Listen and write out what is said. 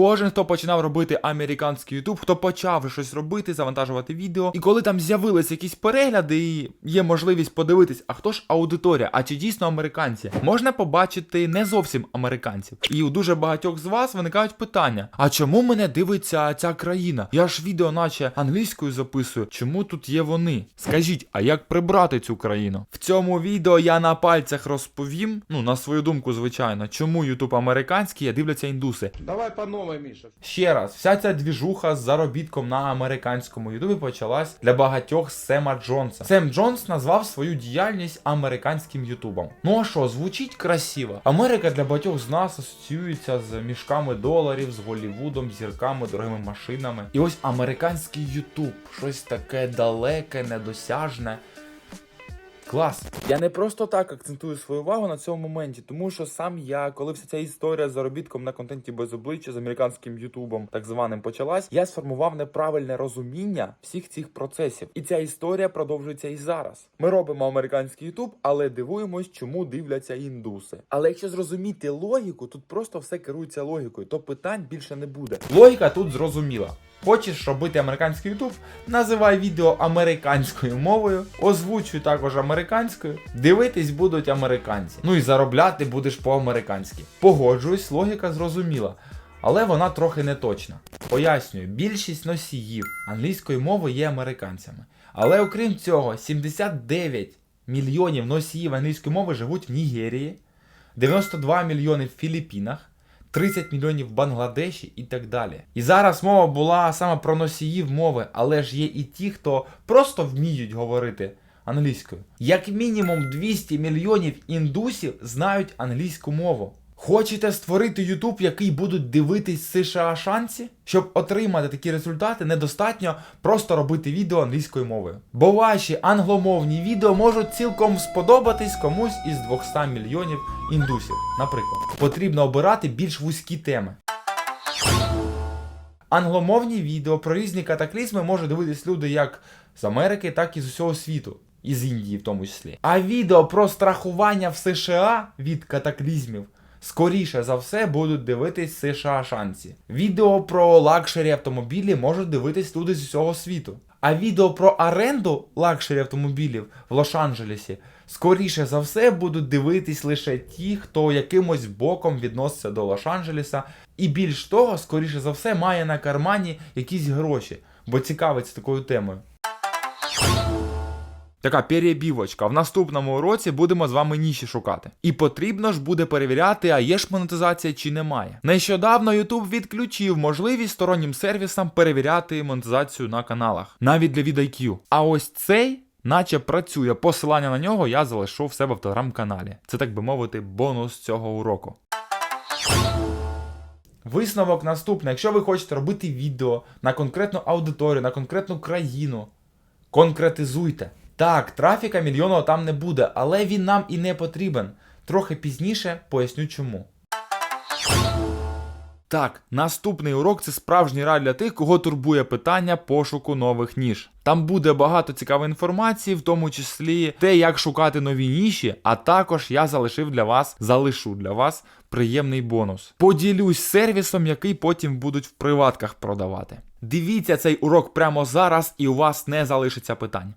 Кожен, хто починав робити американський YouTube, хто почав щось робити, завантажувати відео. І коли там з'явились якісь перегляди, і є можливість подивитись, а хто ж аудиторія, а чи дійсно американці, можна побачити не зовсім американців. І у дуже багатьох з вас виникають питання: а чому мене дивиться ця країна? Я ж відео, наче англійською записую. Чому тут є вони? Скажіть, а як прибрати цю країну? В цьому відео я на пальцях розповім, ну на свою думку, звичайно, чому YouTube американський, а дивляться індуси. Давай по новой, Миша. Ще раз, вся ця двіжуха з заробітком на американському ютубі почалась для багатьох Сема Джонса. Сем Джонс назвав свою діяльність американським ютубом. Ну а що, звучить красиво. Америка для багатьох з нас асоціюється з мішками доларів, з Голлівудом, зірками, дорогими машинами. І ось американський ютуб, щось таке далеке, недосяжне. Клас. Я не просто так акцентую свою увагу на цьому моменті, тому що сам я, коли вся ця історія з заробітком на контенті без обличчя з американським Ютубом, так званим, почалась, я сформував неправильне розуміння всіх цих процесів. І ця історія продовжується і зараз. Ми робимо американський Ютуб, але дивуємось, чому дивляться індуси. Але якщо зрозуміти логіку, тут просто все керується логікою, то питань більше не буде. Логіка тут зрозуміла. Хочеш робити американський YouTube? Називай відео американською мовою, озвучуй також американською. Дивитись будуть американці. Ну і заробляти будеш по-американськи. Погоджуюсь, логіка зрозуміла. Але вона трохи не точна. Пояснюю, більшість носіїв англійської мови є американцями. Але окрім цього, 79 мільйонів носіїв англійської мови живуть в Нігерії, 92 мільйони в Філіппінах. 30 мільйонів в Бангладеші і так далі. І зараз мова була саме про носіїв мови, але ж є і ті, хто просто вміють говорити англійською. Як мінімум 200 мільйонів індусів знають англійську мову. Хочете створити YouTube, який будуть дивитись США шанці? Щоб отримати такі результати, недостатньо просто робити відео англійською мовою. Бо ваші англомовні відео можуть цілком сподобатись комусь із 200 мільйонів індусів. Наприклад, потрібно обирати більш вузькі теми. Англомовні відео про різні катаклізми можуть дивитись люди як з Америки, так і з усього світу. І з Індії в тому числі. А відео про страхування в США від катаклізмів скоріше за все будуть дивитись США шанці. Відео про лакшері автомобілі можуть дивитись люди з усього світу. А відео про оренду лакшері автомобілів в Лос-Анджелесі скоріше за все будуть дивитись лише ті, хто якимось боком відноситься до Лос-Анджелеса, і більш того, скоріше за все, має на кармані якісь гроші, бо цікавиться такою темою. Така перебівочка. В наступному році будемо з вами ніші шукати. І потрібно ж буде перевіряти, а є ж монетизація чи немає. Нещодавно YouTube відключив можливість стороннім сервісам перевіряти монетизацію на каналах, навіть для VidIQ. А ось цей. Наче працює, посилання на нього я залишу в себе в телеграм-каналі. Це так би мовити, бонус цього уроку. Висновок наступний. Якщо ви хочете робити відео на конкретну аудиторію, на конкретну країну, конкретизуйте. Так, трафіка мільйонного там не буде, але він нам і не потрібен. Трохи пізніше поясню чому. Так, наступний урок це справжній рай для тих, кого турбує питання пошуку нових ніж. Там буде багато цікавої інформації, в тому числі те, як шукати нові ніші, а також я залишив для вас, залишу для вас приємний бонус. Поділюсь сервісом, який потім будуть в приватках продавати. Дивіться цей урок прямо зараз, і у вас не залишиться питань.